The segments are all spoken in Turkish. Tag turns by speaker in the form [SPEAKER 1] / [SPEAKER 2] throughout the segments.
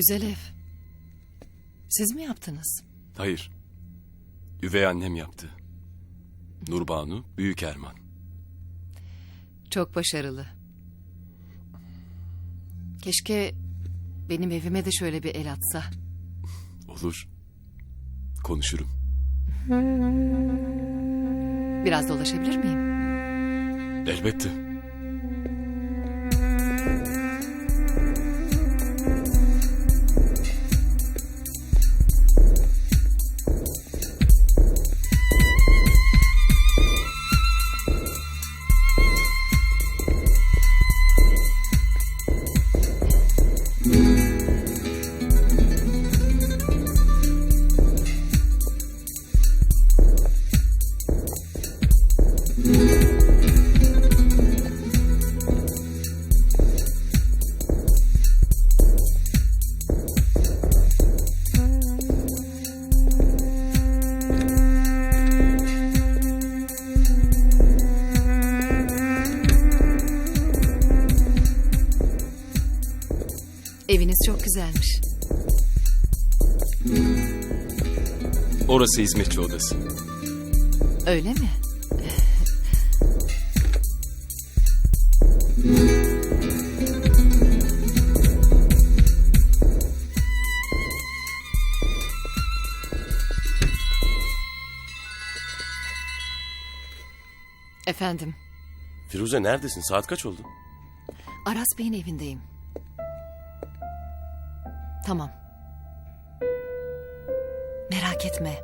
[SPEAKER 1] Güzel ev. Siz mi yaptınız?
[SPEAKER 2] Hayır. Üvey annem yaptı. Nurbanu, Büyük Erman.
[SPEAKER 1] Çok başarılı. Keşke benim evime de şöyle bir el atsa.
[SPEAKER 2] Olur. Konuşurum.
[SPEAKER 1] Biraz dolaşabilir miyim?
[SPEAKER 2] Elbette.
[SPEAKER 1] Güzelmiş.
[SPEAKER 2] Orası hizmetçi odası.
[SPEAKER 1] Öyle mi? Efendim,
[SPEAKER 3] Firuze neredesin? Saat kaç oldu?
[SPEAKER 1] Aras Bey'in evindeyim. Tamam. Merak etme.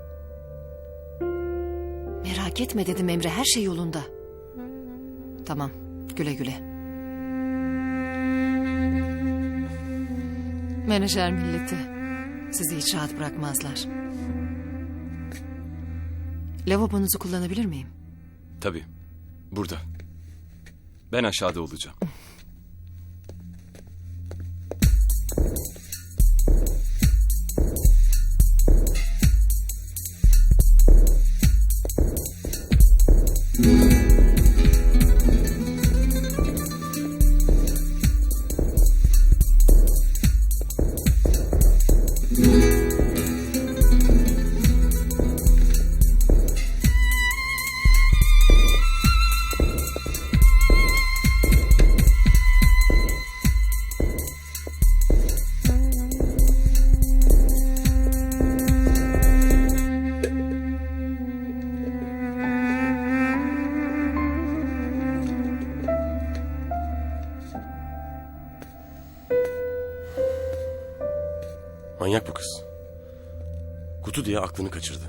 [SPEAKER 1] Merak etme dedim Emre, her şey yolunda. Tamam, güle güle. Menajer milleti. Sizi hiç rahat bırakmazlar. Lavabonuzu kullanabilir miyim?
[SPEAKER 2] Tabii. Burada. Ben aşağıda olacağım.
[SPEAKER 3] Manyak bu kız. Kutu diye aklını kaçırdı.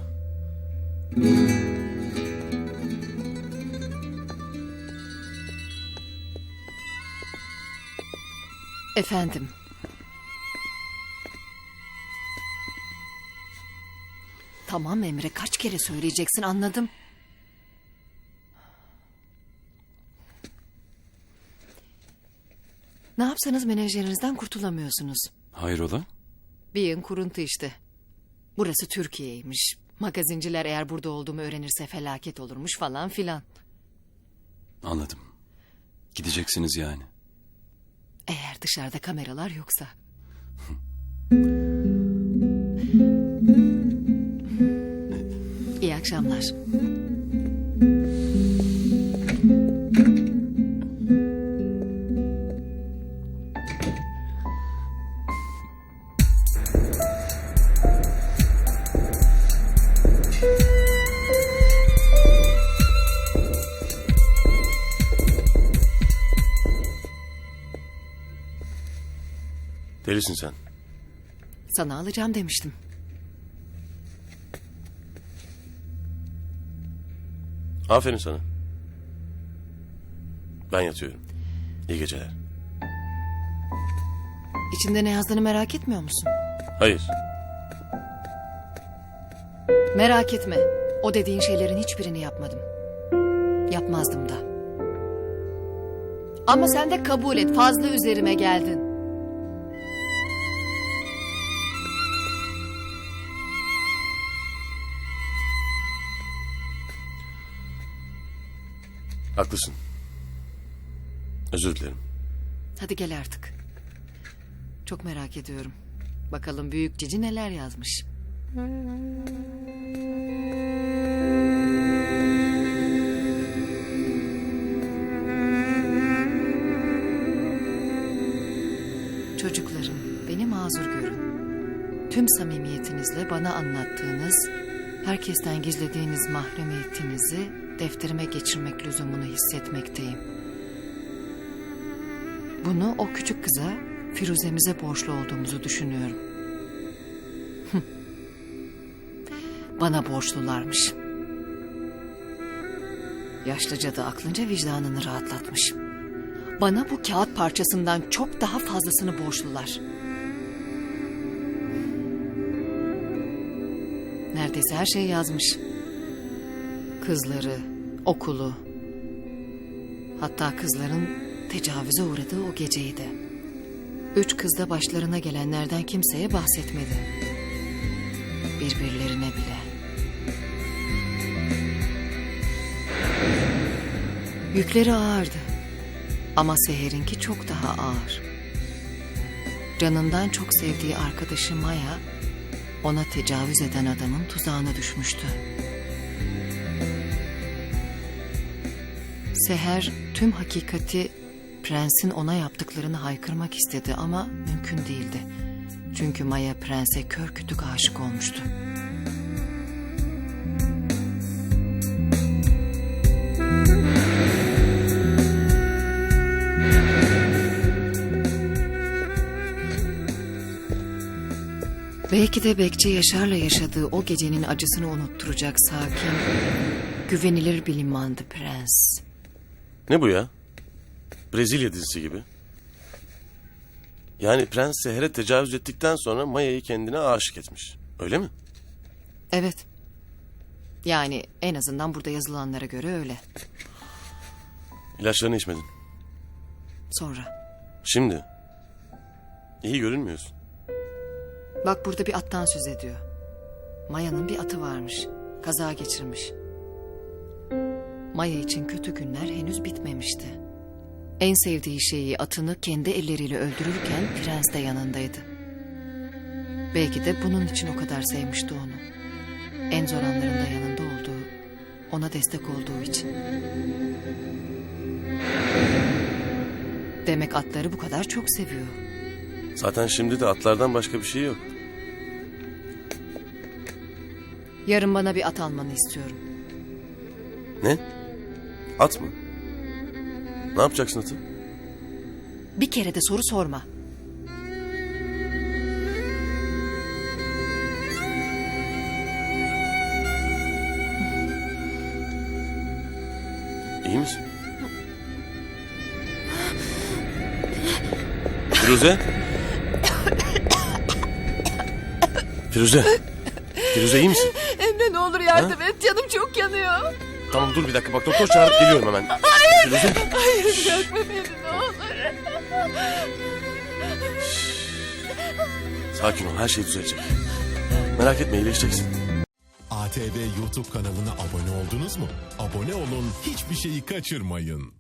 [SPEAKER 1] Efendim. Tamam Emre kaç kere söyleyeceksin anladım. Ne yapsanız menajerinizden kurtulamıyorsunuz.
[SPEAKER 2] Hayrola?
[SPEAKER 1] Bir yığın kuruntu işte. Burası Türkiye'ymiş. Magazinciler eğer burada olduğumu öğrenirse felaket olurmuş falan filan.
[SPEAKER 2] Anladım. Gideceksiniz yani.
[SPEAKER 1] Eğer dışarıda kameralar yoksa. İyi akşamlar.
[SPEAKER 3] Delisin sen.
[SPEAKER 1] Sana alacağım demiştim.
[SPEAKER 3] Aferin sana. Ben yatıyorum. İyi geceler.
[SPEAKER 1] İçinde ne yazdığını merak etmiyor musun?
[SPEAKER 3] Hayır.
[SPEAKER 1] Merak etme. O dediğin şeylerin hiçbirini yapmadım. Yapmazdım da. Ama sen de kabul et. Fazla üzerime geldin.
[SPEAKER 3] Haklısın. Özür dilerim.
[SPEAKER 1] Hadi gel artık. Çok merak ediyorum. Bakalım büyük cici neler yazmış. Çocuklarım, beni mazur görün. Tüm samimiyetinizle bana anlattığınız, herkesten gizlediğiniz mahremiyetinizi defterime geçirmek lüzumunu hissetmekteyim. Bunu o küçük kıza, Firuze'mize borçlu olduğumuzu düşünüyorum. Bana borçlularmış. Yaşlı cadı aklınca vicdanını rahatlatmış. Bana bu kağıt parçasından çok daha fazlasını borçlular. Neredeyse her şey yazmış. Kızları, okulu. Hatta kızların tecavüze uğradığı o geceyi de. Üç kız da başlarına gelenlerden kimseye bahsetmedi. Birbirlerine bile. Yükleri ağırdı. Ama Seher'inki çok daha ağır. Canından çok sevdiği arkadaşı Maya, ona tecavüz eden adamın tuzağına düşmüştü. Seher tüm hakikati prensin ona yaptıklarını haykırmak istedi ama mümkün değildi. Çünkü Maya prense kör kütük aşık olmuştu. Belki de Bekçi Yaşar'la yaşadığı o gecenin acısını unutturacak sakin, güvenilir bir limandı prens.
[SPEAKER 3] Ne bu ya? Brezilya dizisi gibi. Yani prens Seher'e tecavüz ettikten sonra Maya'yı kendine aşık etmiş. Öyle mi?
[SPEAKER 1] Evet. Yani en azından burada yazılanlara göre öyle.
[SPEAKER 3] İlaçlarını içmedin.
[SPEAKER 1] Sonra.
[SPEAKER 3] Şimdi. İyi görünmüyorsun.
[SPEAKER 1] Bak burada bir attan söz ediyor. Maya'nın bir atı varmış. Kaza geçirmiş. Maya için kötü günler henüz bitmemişti. En sevdiği şeyi atını kendi elleriyle öldürürken prens de yanındaydı. Belki de bunun için o kadar sevmişti onu. En zor anlarında yanında olduğu, ona destek olduğu için. Demek atları bu kadar çok seviyor.
[SPEAKER 3] Zaten şimdi de atlardan başka bir şey yok.
[SPEAKER 1] Yarın bana bir at almanı istiyorum.
[SPEAKER 3] Ne? At mı? Ne yapacaksın atı?
[SPEAKER 1] Bir kere de soru sorma.
[SPEAKER 3] İyi misin? Firuze? Firuze? Firuze iyi misin?
[SPEAKER 1] Emre ne olur yardım et. Canım çok yanıyor.
[SPEAKER 3] Tamam dur bir dakika bak doktor çağırıp geliyorum hemen. Firuze?
[SPEAKER 1] Hayır bırakma beni ne olur.
[SPEAKER 3] Sakin ol her şey düzelecek. Merak etme iyileşeceksin.
[SPEAKER 4] ATV YouTube kanalına abone oldunuz mu? Abone olun, hiçbir şeyi kaçırmayın.